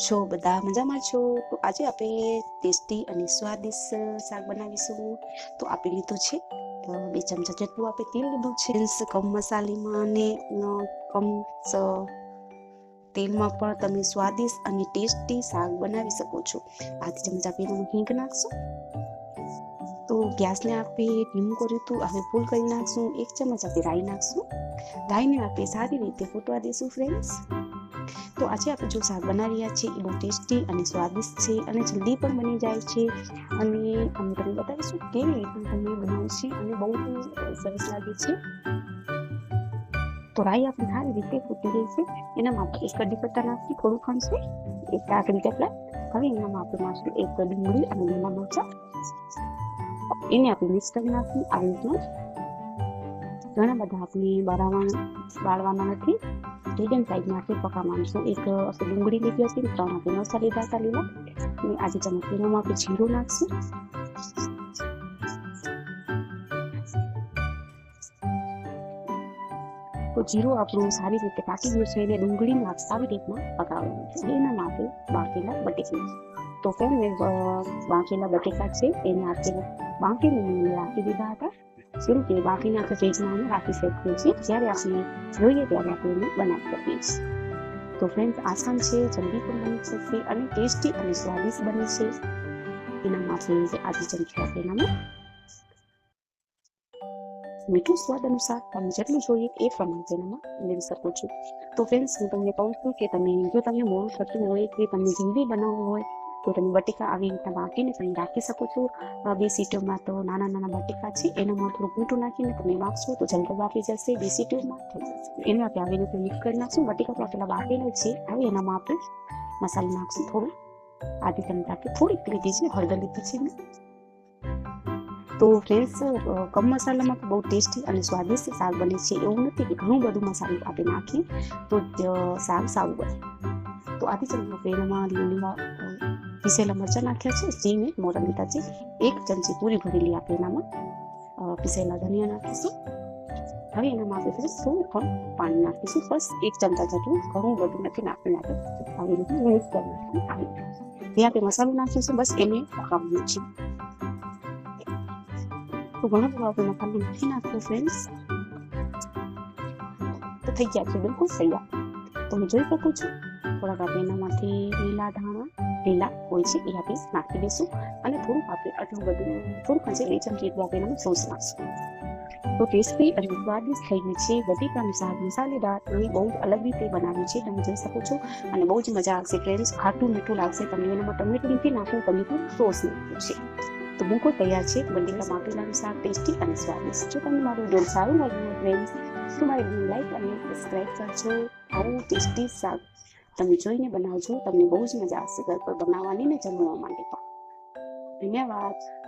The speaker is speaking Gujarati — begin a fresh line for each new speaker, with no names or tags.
છો બધા મજામાં છો? તો આજે આપણે ટેસ્ટી અને સ્વાદિષ્ટ શાક બનાવીશું. તો આપી લીધું છે. બે ચમચા જેટલું આપણે તેલ લીધું છે. કમ મસાલીમાં અને કમ તેલમાં પણ તમે સ્વાદિષ્ટ અને ટેસ્ટી શાક બનાવી શકો છો. આથી ચમચા પેલું હિંગ નાખશું. તો ગેસને આપણે ધીમું કર્યું હતું. હવે ફૂલ કરી નાખશું. એક ચમચ આપણે રાઈ નાખશું. રાઈને આપણે સારી રીતે ફૂટવા દઈશું ફ્રેન્ડ્સ તો આજે આપણે જો શાક બનાવી રહ્યા છીએ એ બહુ ટેસ્ટી અને સ્વાદિષ્ટ છે અને જલ્દી પણ બની જાય છે. અને અમે તમને બતાવીશું કેવી રીતે તમે બનાવશે અને બહુ સરસ લાગે છે. તો રાઈ આપણે સારી રીતે ફૂટી ગઈ છે. એનામાં આપણે એક કડી પત્તા નાખી થોડું ખણશે એક કાકડી જેટલા હવે એનામાં આપણે નાખશું એક ડુંગળી અને લીલા મરચાં. એને આપણે મિક્સ કરી નાખી આવી રીતના ઘણા બધા આપણે બાળવાના બાળવાના નથી. મીડિયમ સાઈઝમાં આપણે પકાવવાનું છે એક આપણે ડુંગળી લીધી હતી ત્રણ આપણે મરચાં લીધા હતા લીલા અને આજે તમે તેમાં આપણે જીરું નાખશું. તો જીરું આપણું સારી રીતે પાકી ગયું છે, એને ડુંગળી આપણે સારી રીતના પકાવવાનું છે. એના માટે બાફેલા બટેકા તો કેમ મેં બાફેલા બટેકા છે, એને આપણે બાફીને રાખી દીધા હતા. જેમ કે બાકીના ફ્રીજમાં અમે રાખી શકીએ છીએ જ્યારે આપણે જોઈએ ત્યારે આપણે એને બનાવી શકીએ છીએ તો ફ્રેન્ડ્સ આસાન છે, જલ્દી પણ બની શકશે અને ટેસ્ટી અને સ્વાદિષ્ટ બને છે. એના માટે આજે ચમચી આપણે એનામાં મીઠું સ્વાદ અનુસાર તમે જેટલું જોઈએ એ પ્રમાણે તેનામાં ઉમેરી શકો છો. તો ફ્રેન્ડ્સ હું તમને કહું છું કે તમે, જો તમને મોડું થતું હોય કે તમને જલ્દી બનાવવું હોય તો તમે બટેકા આવી રીતના બાફીને તમે રાખી શકો છો. બે સીટોમાં તો નાના નાના બટેકા છે. એનામાં થોડુંક મીઠું નાખીને તમે બાફશો તો જલ્દી બાફી જશે બે સીટોમાં થઈ જશે. એને આપણે આવી રીતે મિક્સ કરી નાખશું. બટેકા તો પેલા બાફેલા છે. હવે એનામાં આપણે મસાલો નાખશું થોડું. આદિ તમે આપણે થોડીક લીધી છે. હળદર લીધી છે તો ફ્રેન્ડ્સ કમ મસાલામાં તો બહુ ટેસ્ટી અને સ્વાદિષ્ટ શાક બને છે. એવું નથી કે ઘણું બધું મસાલો આપણે નાખીએ તો શાક સારું બને. તો આથી ચમચા આપણે એનામાં લીલા અ, પીસેલા મરચાં નાખ્યા છે સીને મોટા લીધા છે એક ચમચી પૂરી ભરેલી આપણે એનામાં. પીસેલા ધનિયા નાખીશું. હવે એનામાં આપણે પછી થોડું પણ પાણી નાખીશું. બસ એક ચમચા જેટલું ઘણું બધું નથી નાખી નાખીશું આવી રીતે મિક્સ કરી નાખીશું જે આપણે મસાલો નાખીશું. બસ એને પકાવવાનું છે તો ઘણો બધો આપણે મસાલો નથી નાખ્યો ફ્રેન્ડ્સ તો થઈ ગયા છે, બિલકુલ તૈયાર. તમે જોઈ શકો છો. થોડાક આપણે એનામાંથી લીલા ધાણા, લીલા હોય છે એ આપણે નાખી દઈશું અને થોડુંક આપણે આટલું બધું થોડુંક હશે એ ચમચી જેટલું આપણે એનામાં સોસ નાખશું. તો ટેસ્ટી અને સ્વાદિષ્ટ થઈ ગઈ છે. બટેકાનું શાક, મસાલેદાર અને બહુ અલગ રીતે બનાવ્યું છે. તમે જોઈ શકો છો. અને બહુ જ મજા આવશે ફ્રેન્ડ્સ ખાટું મીઠું લાગશે તમને. એનામાં ટમેટું નથી નાખ્યું પણ સોસ નાખ્યું છે. તો બિલકુલ તૈયાર છે. બટેકા માટેલાનું શાક ટેસ્ટી અને સ્વાદિષ્ટ. જો તમને મારું વીડિયો સારું લાગ્યું ફ્રેન્ડ્સ તો મારી લાઈક અને સબસ્ક્રાઈબ કરજો. આવું ટેસ્ટી શાક. તમે જોઈને બનાવજો. તમને બહુ જ મજા આવશે. ઘર પર બનાવવાની ને જમવા માટે પણ. ધન્યવાદ.